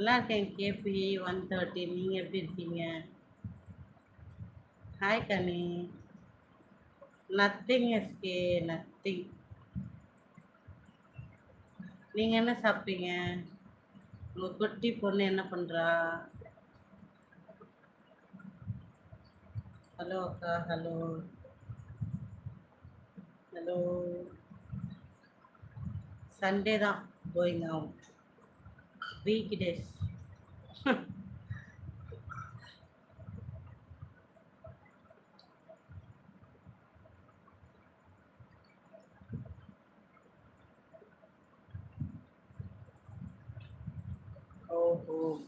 நல்லா இருக்கேன் KP one thirty நீங்கள் எப்படி இருக்கீங்க? ஹாய் கனி நத்திங் எஸ்கே நத்திங் நீங்கள் என்ன சாப்பிட்டீங்க? உங்கள் குட்டி பொண்ணு என்ன பண்ணுறா ஹலோ அக்கா. ஹலோ ஹலோ சண்டே தான் கோயிங் Weakness. oh, oh.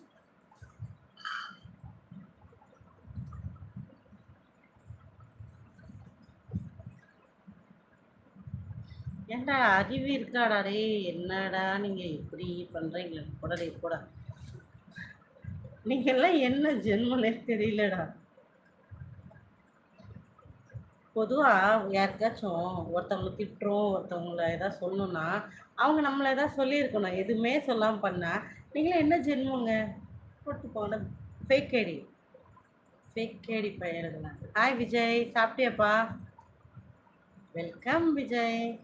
ஏன்டா அறிவு இருக்காடா என்னடா நீங்க இப்படி பண்றீங்க? கூட டேய் போடா. நீங்க எல்லாம் என்ன ஜென்மனே தெரியலடா. பொதுவா யாருக்காச்சும் ஒருத்தவங்களை திட்டுறோம் ஒருத்தவங்கள ஏதாவது சொல்லணும்னா அவங்க நம்மளை ஏதாவது சொல்லியிருக்கணும். எதுவுமே சொல்லாம பண்ணா நீங்களே என்ன ஜென்மங்க? போட்டு போன ஃபேக் ஐடி ஃபேக் ஐடி பையனுங்களா hi Vijay. சாப்பிட்டியாப்பா? Welcome Vijay.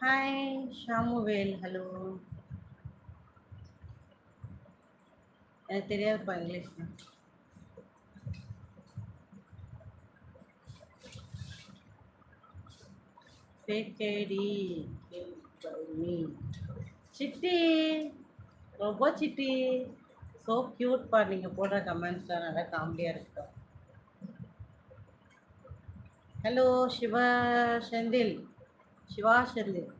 Hi Samuel hello எனக்கு தெரியாதுப்பா இங்கிலீஷ். பேக்கேடி சிட்டி ரொம்ப சிட்டி ஸோ க்யூட்ப்பா நீங்கள் போடுற கமெண்ட்ஸ்லாம் நல்லா காமெடியாக இருக்கும் ஹலோ சிவா செந்தில் சிவா செந்தில்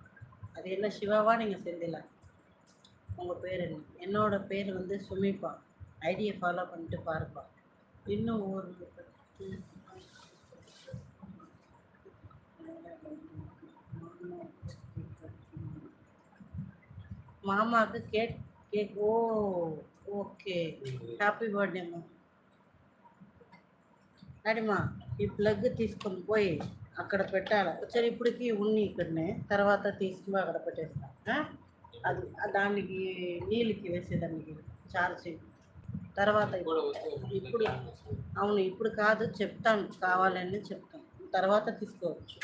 அது என்ன சிவாவா நீங்கள் செந்திலா உங்கள் பேர் என்ன என்னோட பேர் வந்து சுமிப்பா ஐடியை ஃபாலோ பண்ணிட்டு பாருப்பா இன்னும் ஒரு మామకు కేక్ కేక్ ఓ ఓకే హ్యాపీ బర్త్డే మా అడిమా ఈ ప్లగ్ తీసుకొని పోయి అక్కడ పెట్టాలి. సరే ఇప్పటికి ఉన్ని ఇక్కడనే. తర్వాత తీసుకుని అక్కడ పెట్టేస్తాను అది దానికి నీళ్ళకి వేసేదానికి చార్జింగ్ తర్వాత ఇప్పుడు అవును ఇప్పుడు కాదు చెప్తాను. కావాలని చెప్తాను. తర్వాత తీసుకోవచ్చు.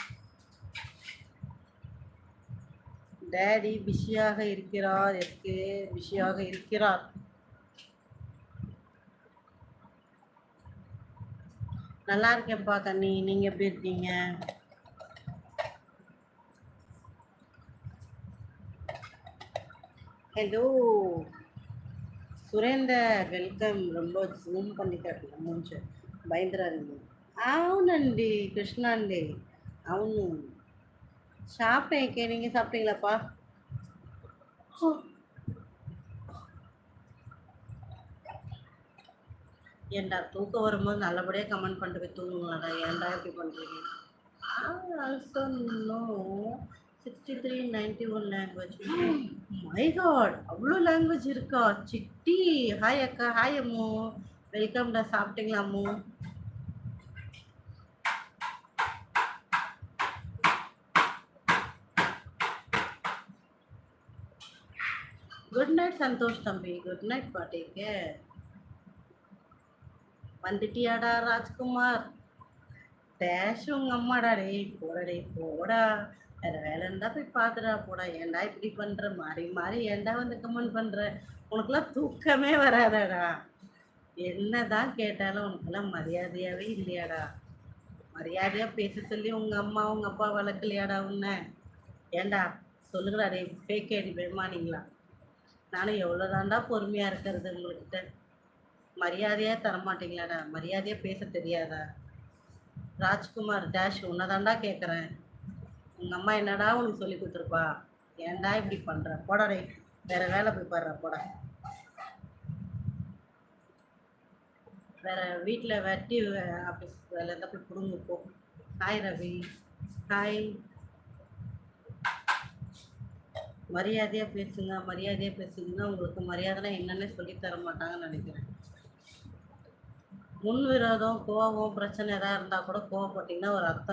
డాడీ బిషియాగా ఇరికిరా ఎస్కే బిషియాగా ఇరికిరా. நல்லா இருக்கேன்ப்பா கண்ணி நீங்க எப்படி இருக்கீங்க ஹலோ సురేందర్ వెల్కమ్ ரொம்ப జూమ్ பண்ணி కాటల మూంచు బయలుదేరారండి అవునండి కృష్ణ అండి అవును சாப்பிட்டேன் நீங்க சாப்பிட்டீங்களாப்பா ஏன்டா தூக்கம் வரும்போது நல்லபடியாக கமெண்ட் பண்ணிட்டு போய் தூங்குங்களாடா? ஏன்டா இப்படி பண்ணுறீங்க also no sixty three ninety one language my god அவ்வளோ லாங்குவேஜ் இருக்கா? சிட்டி. ஹாய் அக்கா ஹாய் அம்மோ. வெல்கம்டா சாப்பிட்டீங்களா அம்மோ? குட் நைட் சந்தோஷ் தம்பி. குட் நைட் பாட்டிக்கு. வந்துட்டியாடா ராஜ்குமார்? டேஷ் உங்க அம்மாடா. டேய் போடா டேய் போடா. வேற வேலை இருந்தா போய் பாத்துடா போடா. ஏன்டா இப்படி பண்ற? மாறி மாறி ஏன்டா வந்து கமெண்ட் பண்ற? உனக்குலாம் தூக்கமே வராதாடா. என்னதான் கேட்டாலும் உனக்கெல்லாம் மரியாதையாவே இல்லையாடா. மரியாதையா பேச சொல்லி உங்க அம்மா உங்க அப்பா வளர்க்கலையாடா உன்ன. ஏன்டா? சொல்லுங்கடா டேய் ஃபேக் ஐடி பெருமானிங்களா நானும் எவ்வளோதாண்டா பொறுமையாக இருக்கிறது உங்கள்கிட்ட மரியாதையே தரமாட்டீங்களாடா. மரியாதையாக பேச தெரியாதா? ராஜ்குமார் டேஷ் உன்னதாண்டா கேட்குறேன் உங்கள் அம்மா என்னடா உனக்கு சொல்லி கொடுத்துருப்பா? ஏன்டா இப்படி பண்ணுற போடா வேறு வேற வேலை போய் பாடுற போடா. வேற வீட்டில் வெட்டி ஆஃபீஸ் வேலை இருந்தால் போய் பிடுங்க போ. ஹாய் ரவி. ஹாய் மரியாதையாக பேசுங்க. மரியாதையாக பேசுங்கன்னா உங்களுக்கு மரியாதைலாம் என்னன்னே சொல்லி தர மாட்டாங்கன்னு நினைக்கிறேன். முன் விரோதம் கோபம் பிரச்சனை எதாவது இருந்தால் கூட கோவப்பட்டீங்கன்னா ஒரு அர்த்தம்